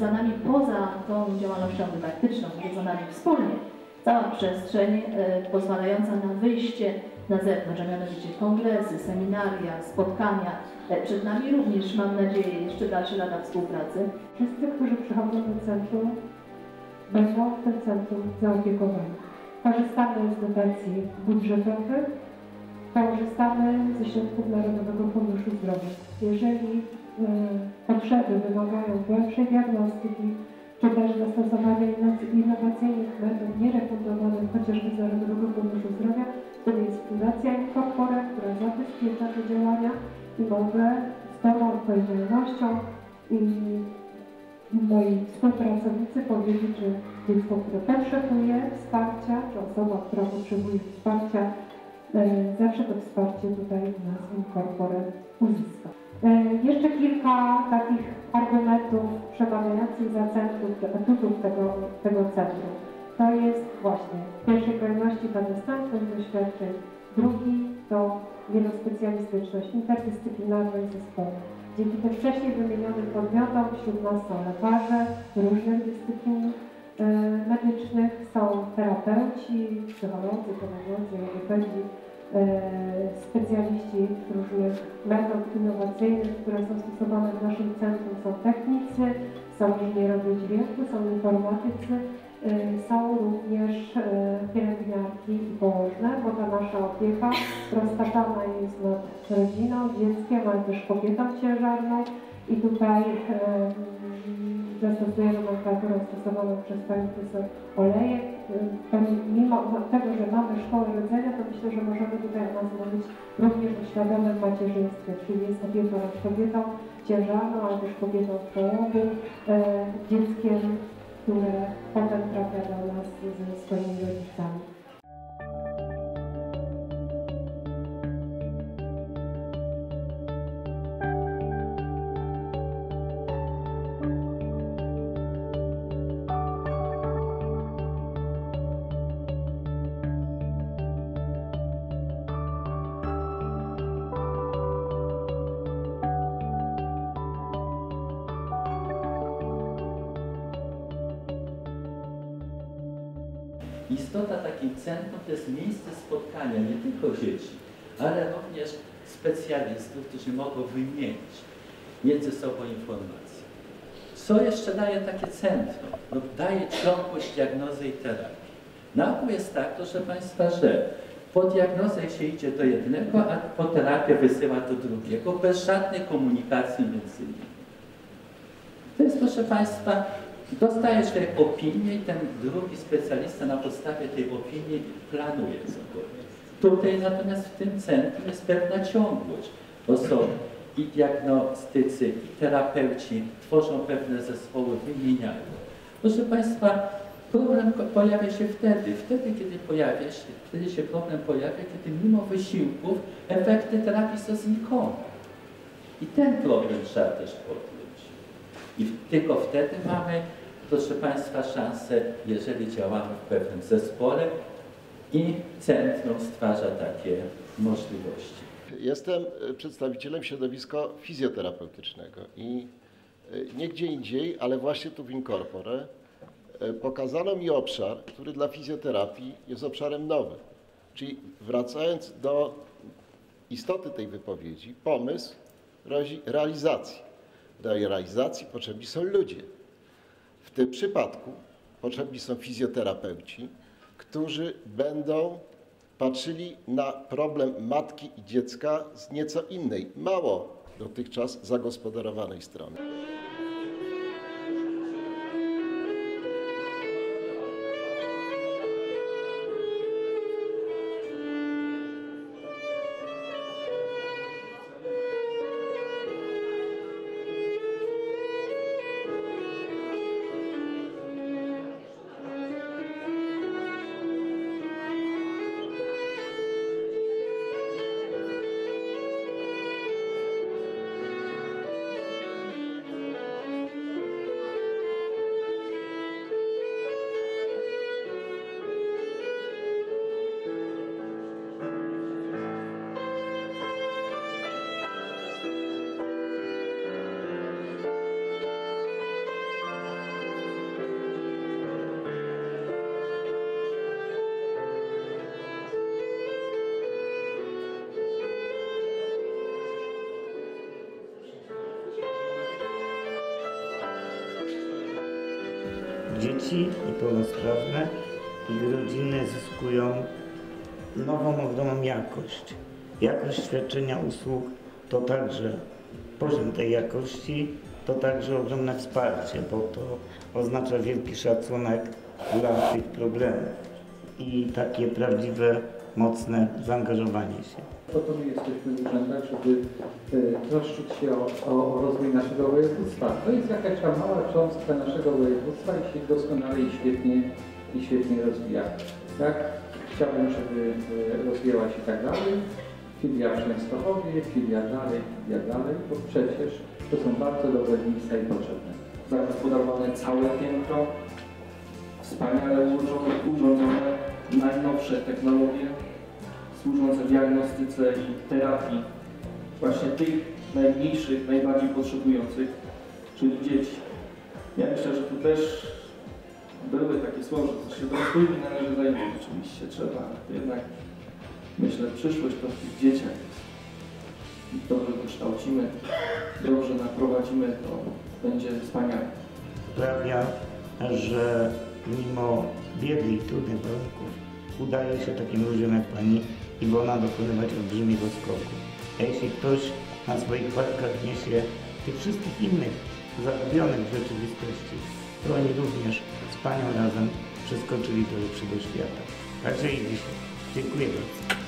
za nami poza tą działalnością dydaktyczną, gdzie za nami wspólnie cała przestrzeń e, pozwalająca na wyjście na zewnątrz, a mianowicie kongresy, seminaria, spotkania. E, przed nami również, mam nadzieję, jeszcze dalsze lata współpracy. Wszyscy, którzy przychodzą do centrum, będą w tym centrum zaopiekowani. Korzystamy z dotacji budżetowych, korzystamy ze środków Narodowego Funduszu Zdrowia. Jeżeli potrzeby wymagają głębszej diagnostyki, czy też zastosowania innowacyjnych metod nierefundowanych chociażby z Narodowego Funduszu Zdrowia, wtedy jest Fundacja Incorpore, która zabezpiecza te działania i mogę z pełną odpowiedzialnością i moi współpracownicy powiedzieć, że dziecko, które potrzebuje wsparcia, czy osoba, która potrzebuje wsparcia, e, zawsze to wsparcie tutaj u nas Incorpore uzyska. E, jeszcze kilka takich argumentów przemawiających za centrum, atutów tego, tego centrum. To jest właśnie w pierwszej kolejności ta dostępność doświadczeń, drugi to wielospecjalistyczność, interdyscyplinarność zespołu. Dzięki tym wcześniej wymienionym podmiotom wśród nas są lekarze różnych dyscyplin e, medycznych, są terapeuci, psycholodzy, pedagodzy, logopedzi, specjaliści różnych metod innowacyjnych, które są stosowane w naszym centrum, są technicy, są inżynierowie dźwięku, są informatycy, Y, są również y, pielęgniarki i położne, bo ta nasza opieka roztaczana jest nad rodziną, dzieckiem, ale też kobietą ciężarną i tutaj zastosujemy nomenklaturę stosowaną przez Pani profesor Olejek. Mimo tego, że mamy szkołę rodzenia, to myślę, że możemy tutaj o nas mówić również o świadomym macierzyństwie, czyli jest opieka nad kobietą ciężarną, ale też kobietą w połogu, Istota takiej centrum to jest miejsce spotkania nie tylko dzieci, ale również specjalistów, którzy mogą wymienić między sobą informacje. Co jeszcze daje takie centrum? No, daje ciągłość diagnozy i terapii. Na jest tak, proszę Państwa, że po diagnozę się idzie do jednego, a po terapię wysyła do drugiego, bez żadnej komunikacji między nimi. To jest, proszę Państwa, Dostaje człowiek opinię i ten drugi specjalista na podstawie tej opinii planuje cokolwiek. Tutaj natomiast w tym centrum jest pewna ciągłość, bo są i diagnostycy, i terapeuci tworzą pewne zespoły, wymieniają. Proszę Państwa, problem pojawia się wtedy, wtedy kiedy pojawia się, wtedy się problem pojawia, kiedy mimo wysiłków efekty terapii są znikome. I ten problem trzeba też podjąć. I tylko wtedy mamy proszę Państwa, szansę, jeżeli działamy w pewnym zespole i centrum stwarza takie możliwości. Jestem e, przedstawicielem środowiska fizjoterapeutycznego i e, nie gdzie indziej, ale właśnie tu w Incorpore e, pokazano mi obszar, który dla fizjoterapii jest obszarem nowym. Czyli wracając do istoty tej wypowiedzi, pomysł realizacji. Do realizacji potrzebni są ludzie. W tym przypadku potrzebni są fizjoterapeuci, którzy będą patrzyli na problem matki i dziecka z nieco innej, mało dotychczas zagospodarowanej strony. Dzieci niepełnosprawne, ich rodziny zyskują nową, ogromną jakość. Jakość świadczenia usług to także poziom tej jakości, to także ogromne wsparcie, bo to oznacza wielki szacunek dla tych problemów i takie prawdziwe, mocne zaangażowanie się. Po to my jesteśmy w urzędach, żeby e, troszczyć się o, o, rozwój naszego województwa. To jest jakaś tam mała cząstka naszego województwa i się doskonale i świetnie, i świetnie rozwija. Tak? Chciałbym, żeby e, rozwijała się tak dalej. Filia w Częstochowie, filia dalej, filia dalej, bo przecież to są bardzo dobre miejsca i potrzebne. zagospodarowane całe piętro, wspaniale urządzone, najnowsze technologie służące diagnostyce i terapii właśnie tych najmniejszych, najbardziej potrzebujących, czyli dzieci. Ja myślę, że tu też były takie słowa, że się dorosłymi należy zajmować. Oczywiście trzeba, jednak myślę, przyszłość to w tych dzieciach dobrze wykształcimy, dobrze naprowadzimy, to będzie wspaniale. sprawia, że mimo biedy i trudnych warunków udaje się takim ludziom jak pani Iwona dokonywać olbrzymiego skoku. A jeśli ktoś na swoich barkach niesie tych wszystkich innych zagubionych w rzeczywistości, to oni również z panią razem przeskoczyli do lepszego świata. Także i dzisiaj. Dziękuję bardzo.